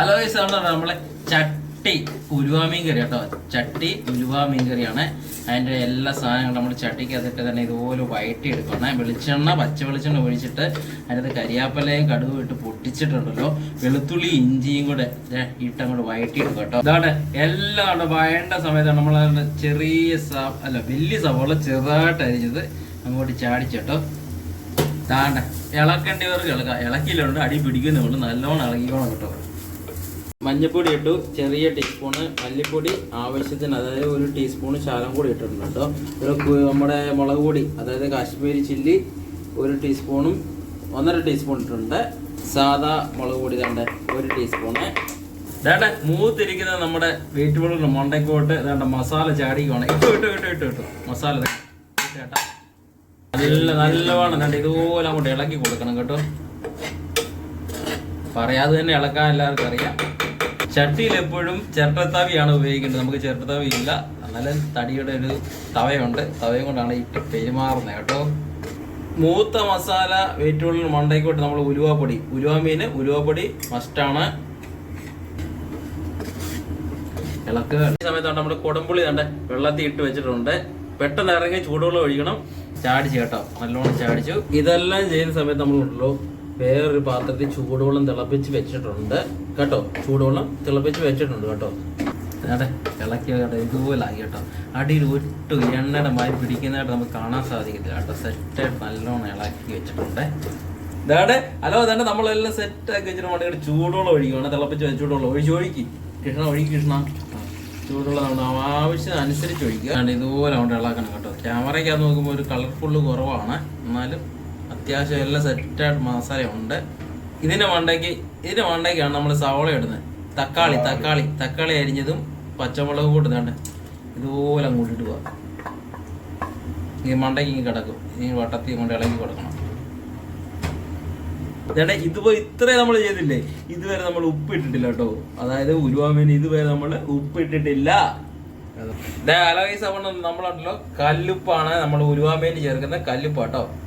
Hello ആണ് നമ്മളെ ചട്ടി ഉലുവ മീൻ കറി കേട്ടോ. ചട്ടി ഉലുവ മീൻ കറിയാണ്. അതിന്റെ എല്ലാ സാധനങ്ങളും നമ്മൾ ചട്ടിക്ക് അതിട്ട് തന്നെ ഇതുപോലെ വയറ്റി എടുക്കണം വെളിച്ചെണ്ണ പച്ച വെളിച്ചെണ്ണ ഒഴിച്ചിട്ട് അതിനകത്ത് കരിയാപ്പലയും കടുകും ഇട്ട് പൊട്ടിച്ചിട്ടുണ്ടല്ലോ. വെളുത്തുള്ളി ഇഞ്ചിയും കൂടെ ദേ ഇട്ട് അങ്ങോട്ട് വയറ്റി എടുക്കും കേട്ടോ. അതാണ് എല്ലാം വയണ്ട സമയത്താണ് നമ്മൾ ചെറിയ അല്ല വലിയ സവോള ചെറുതായിട്ട് അരിഞ്ഞത് അങ്ങോട്ട് ചാടിച്ചേട്ടോ താണ്ട ഇളക്കേണ്ടവർക്ക് ഇളക്കാം ഇളക്കിയിലുണ്ട് അടി പിടിക്കുന്നുണ്ട് നല്ലോണം ഇളകിക്കോണം കേട്ടോ. മഞ്ഞപ്പൊടി ഇട്ടു. ചെറിയ ടീസ്പൂണ് മല്ലിപ്പൊടി ആവശ്യത്തിന് അതായത് ഒരു ടീസ്പൂണ് ശാലം കൂടി ഇട്ടിട്ടുണ്ട് കേട്ടോ. ഒരു നമ്മുടെ മുളക് പൊടി അതായത് കാശ്മീരി ചില്ലി ഒരു ടീസ്പൂണും ഒന്നര ടീസ്പൂൺ ഇട്ടിട്ടുണ്ട്. സാദാ മുളക് പൊടി തണ്ട് ഒരു ടീസ്പൂണ് ഇതാണ്ട് മൂത്തിരിക്കുന്ന നമ്മുടെ വെജിറ്റബിൾ മുണ്ടക്കോട്ട് ഇതാണ്ട് മസാല ചാടിക്കുവാണ് ഇട്ടു ഇട്ടു ഇട്ടു ഇട്ടു ഇട്ടു. മസാല ചേട്ടാ നല്ല നല്ലവണ്ണം കണ്ട് ഇതുപോലെ അങ്ങോട്ട് ഇളക്കി കൊടുക്കണം കേട്ടോ. പറയാതെ തന്നെ ഇളക്കാൻ എല്ലാവർക്കും അറിയാം. ചട്ടിയിൽ എപ്പോഴും ചിരട്ടത്താവിയാണ് ഉപയോഗിക്കേണ്ടത്. നമുക്ക് ചിരട്ടത്താവി ഇല്ല. എന്നാലും തടിയുടെ ഒരു തവയുണ്ട്. തവയും കൊണ്ടാണ് ഈ പെരുമാറുന്നത് കേട്ടോ. മൂത്ത മസാല വേറ്റുള്ളിൽ മണ്ടയ്ക്കോട്ട് നമ്മൾ ഉലുവാപ്പൊടി. ഉലുവ മീൻ ഉലുവാപ്പൊടി മസ്റ്റാണ് ഇളക്ക് ഈ സമയത്താണ് നമ്മുടെ കുടംപുളി തന്നെ വെള്ളത്തിൽ ഇട്ട് വെച്ചിട്ടുണ്ട്. പെട്ടെന്ന് ഇറങ്ങി ചൂടുവെള്ളം ഒഴിക്കണം. ചാടിച്ച് കേട്ടോ. നല്ലോണം ചാടിച്ചു. ഇതെല്ലാം ചെയ്യുന്ന സമയത്ത് നമ്മൾ നമ്മളുണ്ടല്ലോ വേറൊരു പാത്രത്തിൽ ചൂടുവെള്ളം തിളപ്പിച്ച് വെച്ചിട്ടുണ്ട്. കേട്ടോ? ചൂടുവെള്ളം തിളപ്പിച്ച് വെച്ചിട്ടുണ്ട് കേട്ടോ. അതെ ഇളക്കി കേട്ടോ ഇതുപോലെ ആയി കേട്ടോ. അടിയിൽ ഒട്ടു എണ്ണയുടെ മായി പിടിക്കുന്നതായിട്ട് നമുക്ക് കാണാൻ സാധിക്കത്തില്ല കേട്ടോ. സെറ്റായിട്ട് നല്ലോണം ഇളക്കി വെച്ചിട്ടുണ്ട്. ഇതാടെ ഹലോ അതാണ്ട് നമ്മളെല്ലാം സെറ്റാക്കി വെച്ചിട്ട് വേണ്ട ചൂടുവെള്ളം ഒഴിക്കുകയാണ് തിളപ്പിച്ച് വെച്ച ചൂടുവെള്ളം ഒഴിച്ച് ഒഴിക്കി. കൃഷ്ണ ഒഴിക്കി കൃഷ്ണ. ചൂടുവെള്ളം ആവശ്യം അനുസരിച്ച് ഒഴിക്കുക. ഇതുപോലെ അവിടെ ഇളക്കണം കേട്ടോ. ക്യാമറയ്ക്കകത്ത് നോക്കുമ്പോൾ ഒരു കളർഫുള്ള് കുറവാണ്. എന്നാലും അത്യാവശ്യം എല്ലാം സെറ്റായിട്ട് മസാല ഉണ്ട്. ഇതിന്റെ മണ്ടയ്ക്ക് ഇതിന്റെ മണ്ടയ്ക്കാണ് നമ്മൾ സവോള ഇടുന്നത്. തക്കാളി തക്കാളി. തക്കാളി അരിഞ്ഞതും പച്ചമുളക് കൂട്ടുന്നുണ്ട് ഇതുപോലെ അങ്ങോട്ട് പോവാം. ഈ മണ്ടയ്ക്ക് ഇങ്ങനെ കിടക്കും. ഈ വട്ടത്തി കൊണ്ട് ഇളകി കൊടുക്കണം. ചേട്ടാ ഇതുപോലെ ഇത്രേ നമ്മൾ ചെയ്തില്ലേ? ഇതുവരെ നമ്മൾ ഉപ്പ് ഇട്ടിട്ടില്ല കേട്ടോ. അതായത് ഉരുവാമീൻ ഇതുവരെ നമ്മൾ ഉപ്പ് ഇട്ടിട്ടില്ല. അലവൈസ് അവണ്ണം നമ്മളുണ്ടല്ലോ കല്ലുപ്പാണ് നമ്മൾ ഉരുവാമീന് ചേർക്കുന്ന കല്ലുപ്പ് കേട്ടോ. ആണ്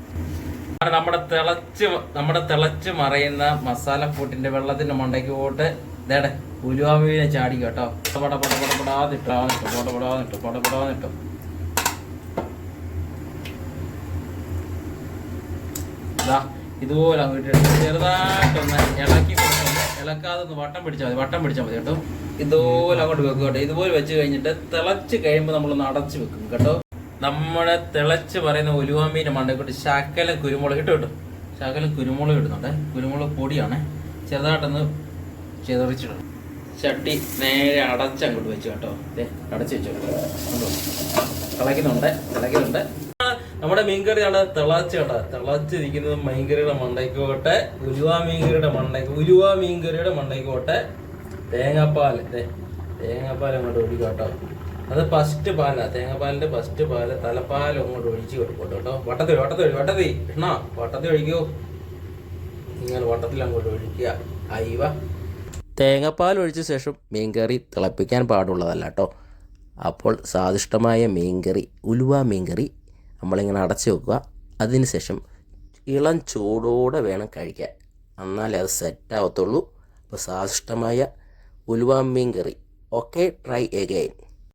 നമ്മുടെ തിളച്ച് നമ്മുടെ തിളച്ച് മറയുന്ന മസാല ഫുഡിന്റെ വെള്ളത്തിന്റെ മണ്ടയ്ക്ക് പോട്ട് ഇതേടെ ഉരുവാമീനെ ചാടി കേട്ടോ പട പട പട പടാന്നിട്ടോ പട പടാന്നിട്ടോ പട പടാന്നിട്ടോ ദാ ഇതുപോലെ അങ്ങോട്ട് ചെറുതായിട്ടൊന്ന് ഇളക്കി ഇളക്കാതെ ഒന്ന് വട്ടം പിടിച്ചാൽ മതി വട്ടം പിടിച്ചാൽ മതി കേട്ടോ. ഇതുപോലെ അങ്ങോട്ട് വെക്കും കേട്ടോ. ഇതുപോലെ വെച്ച് കഴിഞ്ഞിട്ട് തിളച്ച് കഴിയുമ്പോൾ നമ്മളൊന്ന് അടച്ച് വെക്കും കേട്ടോ. നമ്മുടെ തിളച്ച് പറയുന്ന ഉലുവാമീന്റെ മണ്ടക്കൂട്ട് ശാക്കലം കുരുമുളക് ഇട്ട് കിട്ടും. ശാക്കലം കുരുമുളക് ഇടുന്നുണ്ട്. കുരുമുളക് പൊടിയാണ്. ചെറുതായിട്ടൊന്ന് ചെതറിച്ചിടണം ചട്ടി നേരെ അടച്ചങ്ങോട്ട് വെച്ചു കേട്ടോ. ദേ അടച്ച് വെച്ചു. കണ്ടോ? തിളയ്ക്കുന്നുണ്ട്. തിളയ്ക്കുന്നുണ്ട്. നമ്മുടെ മീൻകറി ആണ് തിളച്ച് കേട്ടോ. തിളച്ചിരിക്കുന്നത് മീൻകറിയുടെ മണ്ടയ്ക്കോട്ടെ ഉലുവ മീൻകറിയുടെ മണ്ടയ്ക്ക് ഉലുവ മീൻകറിയുടെ മണ്ടയ്ക്കോട്ടെ തേങ്ങാപ്പാൽ. തേങ്ങാപ്പാൽ അങ്ങോട്ട് ഒഴിക്കും കേട്ടോ. അത് ഫസ്റ്റ് പാലാ. തേങ്ങാപ്പാലിന്റെ ഫസ്റ്റ് പാൽ തലപ്പാൽ അങ്ങോട്ട് ഒഴിച്ചു കൊടുക്കും കേട്ടോ. വട്ടത്തിൽ വട്ടത്തിൽ വട്ടത്തി എണ്ണ വട്ടത്തിൽ ഒഴിക്കൂ. ഇങ്ങനെ വട്ടത്തിൽ അങ്ങോട്ട് ഒഴിക്കുക. അയവ തേങ്ങാപ്പാൽ ഒഴിച്ച ശേഷം മീൻകറി തിളപ്പിക്കാൻ പാടുള്ളതല്ല കേട്ടോ. അപ്പോൾ സ്വാദിഷ്ടമായ മീൻകറി ഉലുവ മീൻകറി നമ്മളിങ്ങനെ അടച്ചു വെക്കുക. അതിന് ശേഷം ഇളം ചൂടോടെ വേണം കഴിക്കാൻ. എന്നാലേ അത് സെറ്റാവത്തുള്ളൂ അപ്പോൾ സ്വാദിഷ്ടമായ ഉലുവ മീൻകറി. Okay try again